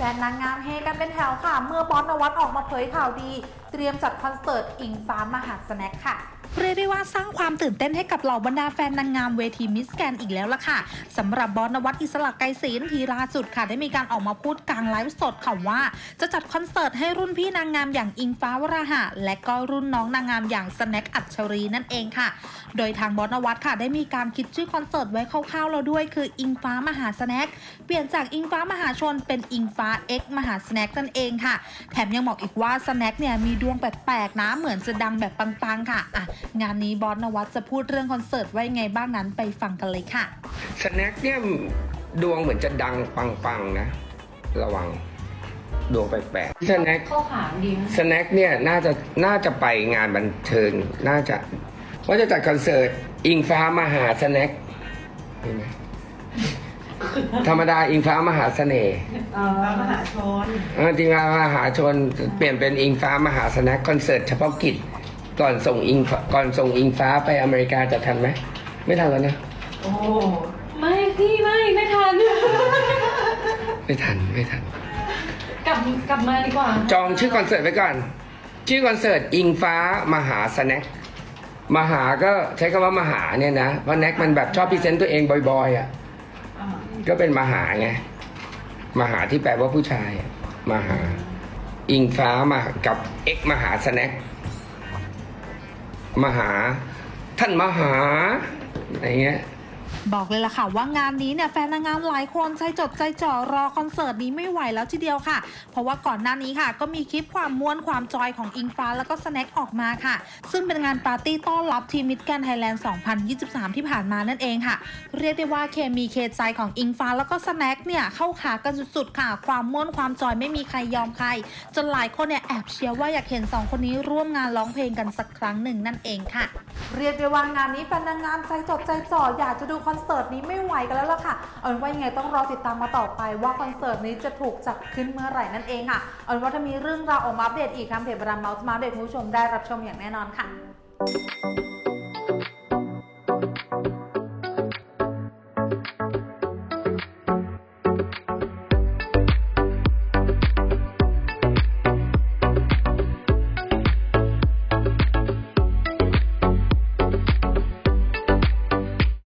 ฟนนางงามเฮกันเป็นแถวค่ะ เมื่อบอสนวัตออกมาเผยข่าวดี เตรียมจัดคอนเสิร์ตอิงฟ้ามหาสแน็คค่ะเรียกได้ว่าสร้างความตื่นเต้นให้กับเหล่าบรรดาแฟนนางงามเวทีมิสแกนอีกแล้วล่ะค่ะสำหรับบอสนวัตอิสระไกรศีลทีล่าสุดค่ะ ได้มีการออกมาพูดกลางไลฟ์สดค่ะว่า จะจัดคอนเสิร์ตให้รุ่นพี่นางงามอย่างอิงฟ้าวราหะ และก็รุ่นน้องนางงามอย่างสแน็คอัญชรีนั่นเองค่ะ โดยทางบอสนวัตค่ะ ได้มีการคิดชื่อคอนเสิร์ตไว้คร่าวๆแล้วด้วย คืออิงฟ้ามหาสแน็คเปลี่ยนจากอิงฟ้ามหาชนเป็นอิงฟ้าเอ็กมหาสแน็คนั่นเองค่ะ แถมยังบอกอีกว่าสแน็คเนี่ยมีดวงแปลกๆนะเหมือนจะดังแบบปังๆค่ะอะ งานนี้บอสนวัตจะพูดเรื่องคอนเสิร์ตไว้ยังไงบ้างนั้นไปฟังกันเลยค่ะสแน็คเนี่ยดวงเหมือนจะดังปังๆนะ ระวังดวงแปลกๆสแน็คเข้าขาดีไหมสแน็คเนี่ยน่าจะน่าจะไปงานบันเทิงน่าจะว่าจะจัดคอนเสิร์ตอิงฟ้ามหาสแน็คเห็นไหม ธรรมดาอิงฟ้ามหาเสน่ห์เออมหาชนเออจริงๆมหาชนเปลี่ยนเป็นอิงฟ้ามหาสแน็คคอนเสิร์ตเฉพาะกิจ ก่อนส่งอิงฟ้าก่อนส่งอิงฟ้าไปอเมริกาจะทันไหมไม่ทันแล้วนะโอ้ไม่พี่ไม่ไม่ทัน ไม่ทันไม่ทัน กลับกลับมาดีกว่าจองชื่อคอนเสิร์ตไว้ก่อน ชื่อคอนเสิร์ตอิงฟ้ามหาสแน็คมหาก็ใช้คำว่ามหาเนี่ยนะเพราะแน็กมันแบบชอบพรีเซนต์ตัวเองบ่อยๆอะอ่า ก็เป็นมหาไงมหาที่แปลว่าผู้ชายมหา อิงฟ้ามากับเอ็กมหาสแน็คมหา ท่านมหาอะไรเงี้ย บอกเลยล่ะค่ะว่างานนี้เนี่ยแฟนนางงามหลายคนใจจดใจจ่อรอคอนเสิร์ตนี้ไม่ไหวแล้วทีเดียวค่ะ เพราะว่าก่อนหน้านี้ค่ะ ก็มีคลิปความม้วนความจอยของอิงฟ้าแล้วก็สแน็คออกมาค่ะ ซึ่งเป็นงานปาร์ตี้ต้อนรับทีมมิดแกนไทยแลนด์ 2023 ที่ผ่านมานั่นเองค่ะ เรียกได้ว่าเคมีเคใจของอิงฟ้าแล้วก็สแน็คเนี่ยเข้าขากันสุดๆค่ะ ความม้วนความจอยไม่มีใครยอมใคร จนหลายคนเนี่ยแอบเชียร์ว่าอยากเห็นสองคนนี้ร่วมงานร้องเพลงกันสักครั้งหนึ่งนั่นเองค่ะ เรียกได้ว่างานนี้แฟนนางงามใจจดใจจ่ออยากจะดูคอนเสิร์ตนี้ไม่ไหวกันแล้วล่ะค่ะ เอาเป็นว่ายังไงต้องรอติดตามมาต่อไปว่าคอนเสิร์ตนี้จะถูกจัดขึ้นเมื่อไหร่นั่นเองค่ะ เอาเป็นว่าถ้ามีเรื่องราวออกมาอัปเดตอีกทางเพจบรามเมาส์มาอัปเดตคุณผู้ชมได้รับชมอย่างแน่นอนค่ะ